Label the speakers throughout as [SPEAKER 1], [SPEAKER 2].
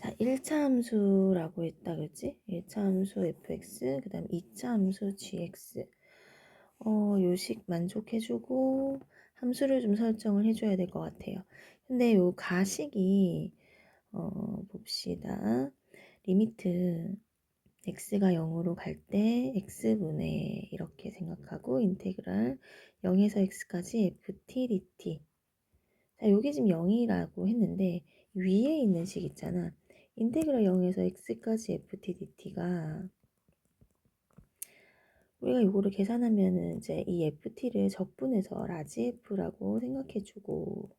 [SPEAKER 1] 자, 1차 함수라고 했다, 그지? 1차 함수 fx, 그 다음 2차 함수 gx. 어, 요식 만족해주고, 함수를 좀 설정을 해줘야 될 것 같아요. 근데 요 가식이, 어, 봅시다. 리미트 x가 0으로 갈 때 x분의 이렇게 생각하고 인테그랄 0에서 x까지 ft dt 자, 여기 지금 0이라고 했는데 위에 있는 식 있잖아. 인테그랄 0에서 x까지 ft dt가 우리가 이거를 계산하면은 이제 이 ft를 적분해서 라지 f라고 생각해주고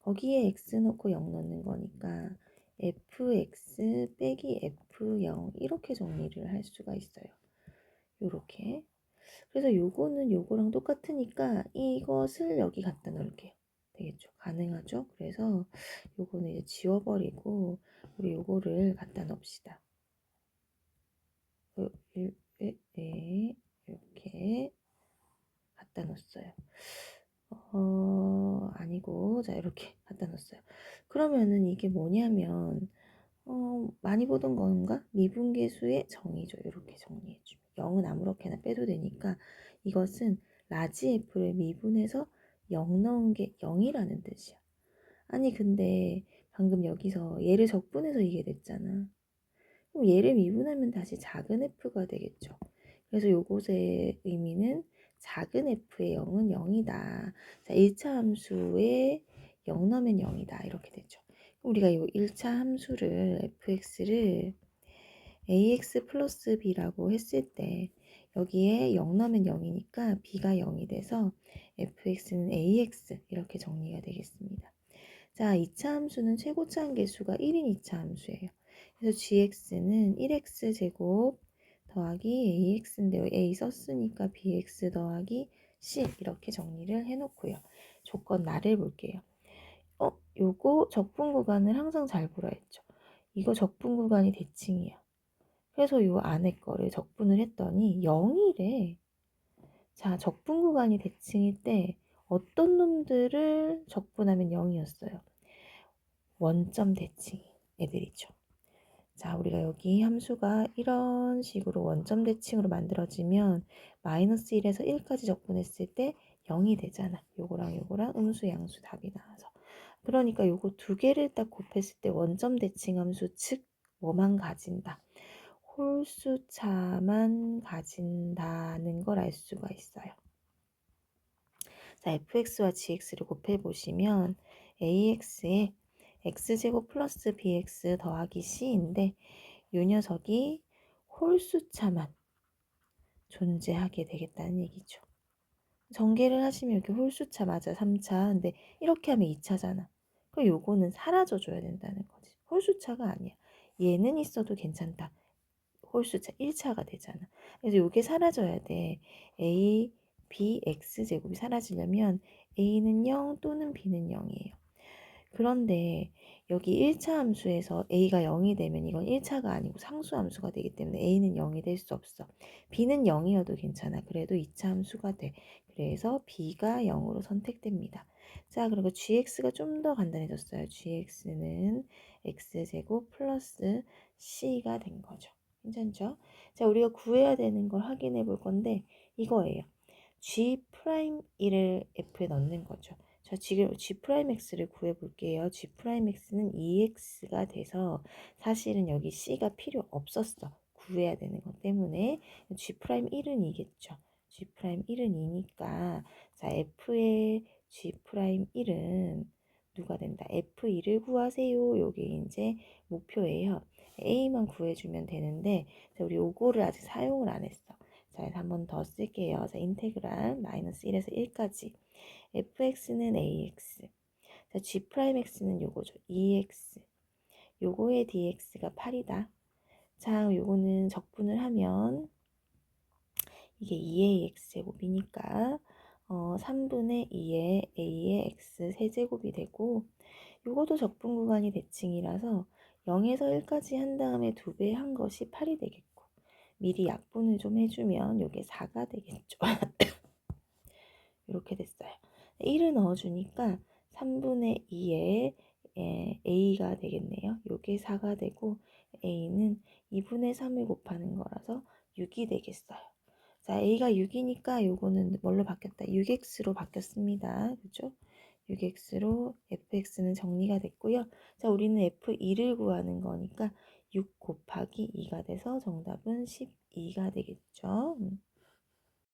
[SPEAKER 1] 거기에 x 넣고 0 넣는 거니까 fx 빼기 f0 이렇게 정리를 할 수가 있어요. 요렇게. 그래서 요거는 요거랑 똑같으니까 이것을 여기 갖다 놓을게요. 되겠죠? 가능하죠? 그래서 요거는 이제 지워버리고 우리 요거를 갖다 놓읍시다. 어, 네, 이렇게 갖다 놓았어요. 어, 아니고, 자, 이렇게 갖다 놓았어요. 그러면은 이게 뭐냐면, 어, 많이 보던 건가? 미분계수의 정의죠. 이렇게 정리해주면. 0은 아무렇게나 빼도 되니까 이것은 라지 f를 미분해서 0 넣은 게 0이라는 뜻이야. 아니, 근데 방금 여기서 얘를 적분해서 이게 됐잖아. 그럼 얘를 미분하면 다시 작은 f가 되겠죠. 그래서 요것의 의미는 작은 f의 0은 0이다. 자, 1차 함수에 0 넣으면 0이다. 이렇게 되죠. 우리가 이 1차 함수를 fx를 ax 플러스 b라고 했을 때 여기에 0 넣으면 0이니까 b가 0이 돼서 fx는 ax 이렇게 정리가 되겠습니다. 자, 2차 함수는 최고차 한계수가 1인 2차 함수예요. 그래서 gx는 1x 제곱 더하기 ax인데요. a 썼으니까 bx 더하기 c 이렇게 정리를 해놓고요. 조건 나를 볼게요. 어, 요거 적분 구간을 항상 잘 보라 했죠. 이거 적분 구간이 대칭이야. 그래서 요 안에 거를 적분을 했더니 0이래. 자, 적분 구간이 대칭일 때 어떤 놈들을 적분하면 0이었어요. 원점 대칭 애들이죠. 자, 우리가 여기 함수가 이런 식으로 원점 대칭으로 만들어지면 마이너스 1에서 1까지 적분했을 때 0이 되잖아. 요거랑 요거랑 음수 양수 답이 나와서. 그러니까 요거 두 개를 딱 곱했을 때 원점 대칭 함수 즉 뭐만 가진다. 홀수차만 가진다는 걸 알 수가 있어요. 자, fx와 gx를 곱해보시면 ax에 x제곱 플러스 bx 더하기 c인데 이 녀석이 홀수차만 존재하게 되겠다는 얘기죠. 전개를 하시면 이렇게 홀수차 맞아 3차 근데 이렇게 하면 2차잖아. 그럼 요거는 사라져 줘야 된다는 거지. 홀수차가 아니야. 얘는 있어도 괜찮다. 홀수차 1차가 되잖아. 그래서 요게 사라져야 돼. a, b, x 제곱이 사라지려면 a는 0 또는 b는 0이에요. 그런데 여기 1차 함수에서 a가 0이 되면 이건 1차가 아니고 상수 함수가 되기 때문에 a는 0이 될 수 없어. b는 0이어도 괜찮아. 그래도 2차 함수가 돼. 그래서 b가 0으로 선택됩니다. 자, 그리고 gx가 좀 더 간단해졌어요. gx는 x제곱 플러스 c가 된 거죠. 괜찮죠? 자, 우리가 구해야 되는 걸 확인해 볼 건데 이거예요. g'1을 f에 넣는 거죠. 자, 지금 G'X를 구해 볼게요. G'X는 2X가 돼서 사실은 여기 C가 필요 없었어. 구해야 되는 것 때문에 G'1은 2겠죠. G'1은 2니까 자, F의 G'1은 누가 된다? F2를 구하세요. 요게 이제 목표예요. A만 구해주면 되는데 자, 우리 요거를 아직 사용을 안 했어. 자, 한번 더 쓸게요. 자, 인테그랄 마이너스 1에서 1까지 fx는 ax. 자, g'x는 요거죠. 2x. 요거의 dx가 8이다. 자, 요거는 적분을 하면 이게 2의 x제곱이니까 어, 3분의 2의 a의 x 세제곱이 되고 요것도 적분 구간이 대칭이라서 0에서 1까지 한 다음에 두 배 한 것이 8이 되겠고 미리 약분을 좀 해주면 요게 4가 되겠죠. 이렇게 됐어요. 1을 넣어주니까 3분의 2에 예, a가 되겠네요. 요게 4가 되고 a는 2분의 3을 곱하는 거라서 6이 되겠어요. 자, a가 6이니까 요거는 뭘로 바뀌었다? 6x로 바뀌었습니다. 그죠? 6x로 fx는 정리가 됐고요. 자, 우리는 f2를 구하는 거니까 6 곱하기 2가 돼서 정답은 12가 되겠죠. 음.